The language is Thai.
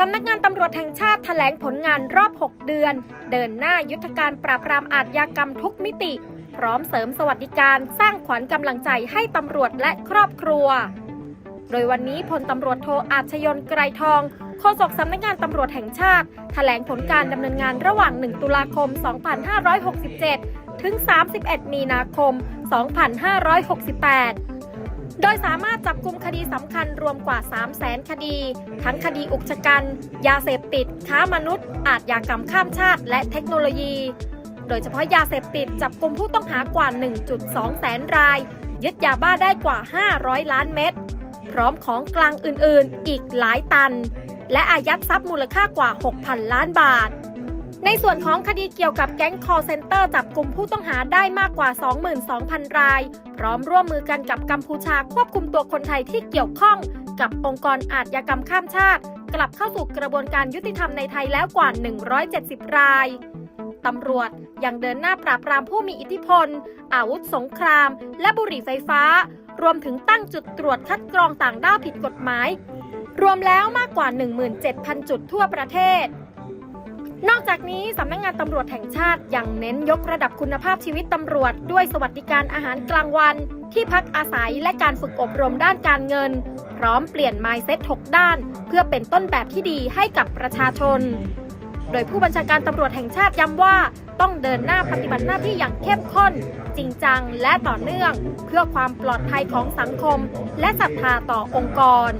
สำนักงานตำรวจแห่งชาติแถลงผลงานรอบ 6 เดือน เดินหน้ายุทธการปราบปรามอาชญากรรมทุกมิติ พร้อมเสริมสวัสดิการสร้างขวัญกำลังใจให้ตำรวจและครอบครัว โดยวันนี้พลตำรวจโทอาชยนไกรทองโฆษกสำนักงานตำรวจแห่งชาติแถลงผลการดำเนินงานระหว่าง 1 ตุลาคม 2567 ถึง 31 มีนาคม 2568 โดยสามารถจับกลุ่มคดีสำคัญรวมกว่า 3 0 0แสนคดี ทั้งคดีอุกชะกัน ยาเสพติด ค้ามนุษย์ อาชญากรรมข้ามชาติ และเทคโนโลยี โดยเฉพาะยาเสพติดจับกลุ่มผู้ต้องหากว่า 1.2 แสนราย ยึดยาบ้าได้กว่า 500 ล้านเม็ด พร้อมของกลางอื่นๆ อีกหลายตัน และอายัดทรัพย์มูลค่ากว่า 6,000 ล้านบาท ในส่วนของคดีเกี่ยวกับแก๊ง call center จับกลุ่มผู้ต้องหาได้มากกว่า 22,000 ราย พร้อมร่วมมือกันกับกัมพูชาควบคุมตัวคนไทยที่เกี่ยวข้อง กับองค์กรอาชญากรรมข้ามชาติ กลับเข้าสู่กระบวนการยุติธรรมในไทยแล้วกว่า 170 รายตำรวจยังเดินหน้าปราบปรามผู้มีอิทธิพล อาวุธสงคราม และบุหรี่ไฟฟ้า รวมถึงตั้งจุดตรวจคัดกรองต่างด้าวผิดกฎหมาย รวมแล้วมากกว่า 17,000 จุดทั่วประเทศ นี้สำนักงงานตำรวจแห่งชาติยังเน้นยกระดับคุณภาพชีวิตตำรวจ ด้วยสวัสดิการอาหารกลางวัน ที่พักอาศัยและการฝึกอบรมด้านการเงิน พร้อมเปลี่ยน mindset 6 ด้าน เพื่อเป็นต้นแบบที่ดีให้กับประชาชน โดยผู้บัญชาการตำรวจแห่งชาติย้ำว่าต้องเดินหน้าปฏิบัติหน้าที่อย่างเข้มข้น จริงจังและต่อเนื่อง เพื่อความปลอดภัยของสังคม และศรัทธาต่อองค์กร